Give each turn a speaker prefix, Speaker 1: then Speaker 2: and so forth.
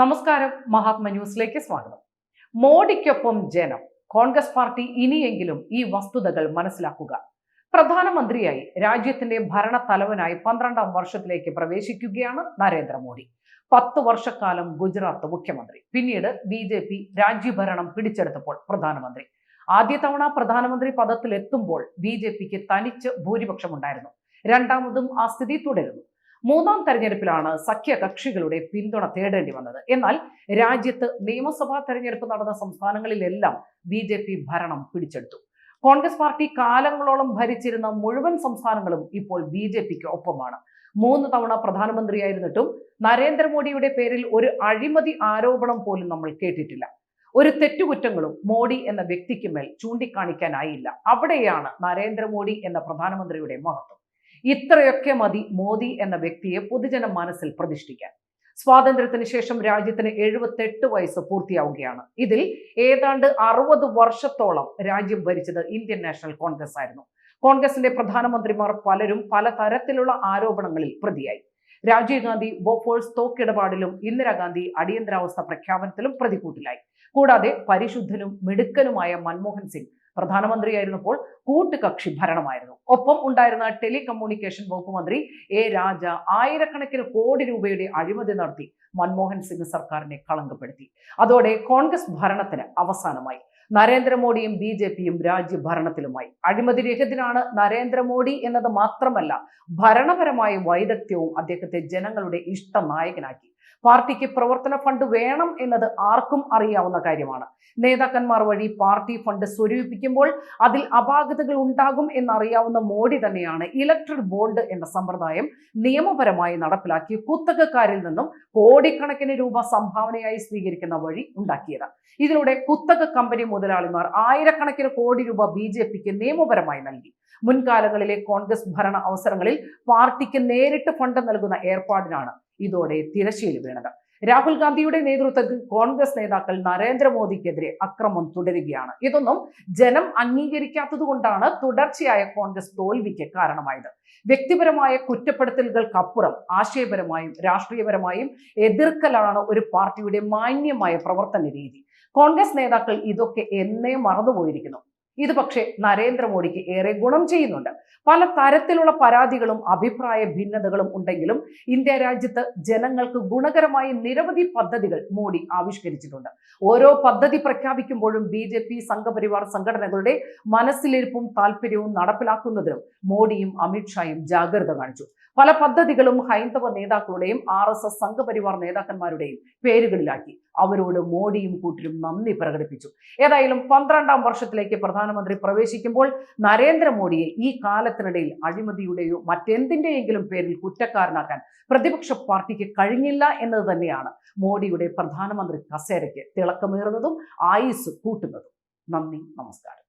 Speaker 1: നമസ്കാരം മഹാത്മ ന്യൂസിലേക്ക് സ്വാഗതം. മോഡിക്കൊപ്പം ജനം കോൺഗ്രസ് പാർട്ടി ഇനിയെങ്കിലും ഈ വസ്തുതകൾ മനസ്സിലാക്കുക. പ്രധാനമന്ത്രിയായി രാജ്യത്തിന്റെ ഭരണ തലവനായി പന്ത്രണ്ടാം വർഷത്തിലേക്ക് പ്രവേശിക്കുകയാണ് നരേന്ദ്രമോദി. പത്ത് വർഷക്കാലം ഗുജറാത്ത് മുഖ്യമന്ത്രി പിന്നീട് ബി ജെ പി രാജ്യഭരണം പിടിച്ചെടുത്തപ്പോൾ പ്രധാനമന്ത്രി. ആദ്യ തവണ പ്രധാനമന്ത്രി പദത്തിലെത്തുമ്പോൾ ബി ജെ പിക്ക് തനിച്ച് ഭൂരിപക്ഷമുണ്ടായിരുന്നു. രണ്ടാമതും ആ സ്ഥിതി തുടരുന്നു. മൂന്നാം തെരഞ്ഞെടുപ്പിലാണ് സഖ്യകക്ഷികളുടെ പിന്തുണ തേടേണ്ടി വന്നത്. എന്നാൽ രാജ്യത്ത് നിയമസഭാ തെരഞ്ഞെടുപ്പ് നടന്ന സംസ്ഥാനങ്ങളിലെല്ലാം ബി ജെ പി ഭരണം പിടിച്ചെടുത്തു. കോൺഗ്രസ് പാർട്ടി കാലങ്ങളോളം ഭരിച്ചിരുന്ന മുഴുവൻ സംസ്ഥാനങ്ങളും ഇപ്പോൾ ബി ജെ പിക്ക് ഒപ്പമാണ്. മൂന്ന് തവണ പ്രധാനമന്ത്രിയായിരുന്നിട്ടും നരേന്ദ്രമോദിയുടെ പേരിൽ ഒരു അഴിമതി ആരോപണം പോലും നമ്മൾ കേട്ടിട്ടില്ല. ഒരു തെറ്റുകുറ്റങ്ങളും മോഡി എന്ന വ്യക്തിക്ക് മേൽ ചൂണ്ടിക്കാണിക്കാനായില്ല. അവിടെയാണ് നരേന്ദ്രമോദി എന്ന പ്രധാനമന്ത്രിയുടെ മഹത്വം. ഇത്രയൊക്കെ മതി മോദി എന്ന വ്യക്തിയെ പൊതുജന മനസ്സിൽ പ്രതിഷ്ഠിക്കാൻ. സ്വാതന്ത്ര്യത്തിന് ശേഷം രാജ്യത്തിന് എഴുപത്തെട്ട് വയസ്സ് പൂർത്തിയാവുകയാണ്. ഇതിൽ ഏതാണ്ട് അറുപത് വർഷത്തോളം രാജ്യം ഭരിച്ചത് ഇന്ത്യൻ നാഷണൽ കോൺഗ്രസ് ആയിരുന്നു. കോൺഗ്രസിന്റെ പ്രധാനമന്ത്രിമാർ പലരും പലതരത്തിലുള്ള ആരോപണങ്ങളിൽ പ്രതിയായി. രാജീവ് ഗാന്ധി ബോഫോഴ്സ് തോക്കിടപാടിലും ഇന്ദിരാഗാന്ധി അടിയന്തരാവസ്ഥ പ്രഖ്യാപനത്തിലും പ്രതികൂട്ടിലായി കൂടാതെ പരിശുദ്ധനും മിടുക്കനുമായ മൻമോഹൻ സിംഗ് പ്രധാനമന്ത്രിയായിരുന്നപ്പോൾ കൂട്ടുകക്ഷി ഭരണമായിരുന്നു. ഒപ്പം ഉണ്ടായിരുന്ന ടെലികമ്മ്യൂണിക്കേഷൻ വകുപ്പ് മന്ത്രി എ രാജ ആയിരക്കണക്കിന് കോടി രൂപയുടെ അഴിമതി നടത്തി മൻമോഹൻ സിംഗ് സർക്കാരിനെ കളങ്കപ്പെടുത്തി. അതോടെ കോൺഗ്രസ് ഭരണത്തിന് അവസാനമായി. നരേന്ദ്രമോദിയും ബി ജെ പിയും രാജ്യഭരണത്തിലുമായി. അഴിമതി രഹിതനാണ് നരേന്ദ്രമോദി എന്നത് മാത്രമല്ല ഭരണപരമായ വൈദഗ്ധ്യവും അദ്ദേഹത്തെ ജനങ്ങളുടെ ഇഷ്ട നായകനാക്കി. പാർട്ടിക്ക് പ്രവർത്തന ഫണ്ട് വേണം എന്നത് ആർക്കും അറിയാവുന്ന കാര്യമാണ്. നേതാക്കന്മാർ വഴി പാർട്ടി ഫണ്ട് സ്വരൂപിക്കുമ്പോൾ അതിൽ അപാകതകൾ ഉണ്ടാകും എന്നറിയാവുന്ന മോഡി തന്നെയാണ് ഇലക്ട്രൽ ബോണ്ട് എന്ന സമ്പ്രദായം നിയമപരമായി നടപ്പിലാക്കി കുത്തകക്കാരിൽ നിന്നും കോടിക്കണക്കിന് രൂപ സംഭാവനയായി സ്വീകരിക്കുന്ന വഴി ഉണ്ടാക്കിയത്. ഇതിലൂടെ കുത്തക കമ്പനി മുതലാളിമാർ ആയിരക്കണക്കിന് കോടി രൂപ ബി ജെ പിക്ക് നിയമപരമായി നൽകി. മുൻകാലങ്ങളിലെ കോൺഗ്രസ് ഭരണ അവസരങ്ങളിൽ പാർട്ടിക്ക് നേരിട്ട് ഫണ്ട് നൽകുന്ന ഏർപ്പാടിനാണ് ഇതോടെ തിരശ്ശീല വീണത്. രാഹുൽ ഗാന്ധിയുടെ നേതൃത്വത്തിൽ കോൺഗ്രസ് നേതാക്കൾ നരേന്ദ്രമോദിക്കെതിരെ അക്രമം തുടരുകയാണ്. ഇതൊന്നും ജനം അംഗീകരിക്കാത്തതുകൊണ്ടാണ് തുടർച്ചയായ കോൺഗ്രസ് തോൽവിക്ക് കാരണമായത്. വ്യക്തിപരമായ കുറ്റപ്പെടുത്തലുകൾക്കപ്പുറം ആശയപരമായും രാഷ്ട്രീയപരമായും എതിർക്കലാണ് ഒരു പാർട്ടിയുടെ മാന്യമായ പ്രവർത്തന രീതി കോൺഗ്രസ് നേതാക്കൾ ഇതൊക്കെ എന്നേ മറന്നുപോയിരിക്കുന്നു. ഇത് പക്ഷേ നരേന്ദ്രമോദിക്ക് ഏറെ ഗുണം ചെയ്യുന്നുണ്ട്. പല തരത്തിലുള്ള പരാതികളും അഭിപ്രായ ഭിന്നതകളും ഉണ്ടെങ്കിലും ഇന്ത്യ രാജ്യത്ത് ജനങ്ങൾക്ക് ഗുണകരമായ നിരവധി പദ്ധതികൾ മോഡി ആവിഷ്കരിച്ചിട്ടുണ്ട്. ഓരോ പദ്ധതി പ്രഖ്യാപിക്കുമ്പോഴും ബി ജെ പി സംഘപരിവാർ സംഘടനകളുടെ മനസ്സിലിരിപ്പും താല്പര്യവും നടപ്പിലാക്കുന്നതിനും മോഡിയും അമിത്ഷായും ജാഗ്രത കാണിച്ചു. പല പദ്ധതികളും ഹൈന്ദവ നേതാക്കളുടെയും ആർ എസ് എസ് സംഘപരിവാർ നേതാക്കന്മാരുടെയും പേരുകളിലാക്കി. അവരോട് മോഡിയും കൂട്ടിലും നന്ദി പ്രകടിപ്പിച്ചു. ഏതായാലും പന്ത്രണ്ടാം വർഷത്തിലേക്ക് പ്രധാനമന്ത്രി പ്രവേശിക്കുമ്പോൾ നരേന്ദ്രമോദിയെ ഈ കാലത്തിനിടയിൽ അഴിമതിയുടെയോ മറ്റെന്തിന്റെയെങ്കിലും പേരിൽ കുറ്റക്കാരനാക്കാൻ പ്രതിപക്ഷ പാർട്ടിക്ക് കഴിഞ്ഞില്ല എന്നത് തന്നെയാണ് മോഡിയുടെ പ്രധാനമന്ത്രി കസേരയ്ക്ക് തിളക്കമേറുന്നതും ആയുസ് കൂട്ടുന്നതും. നന്ദി നമസ്കാരം.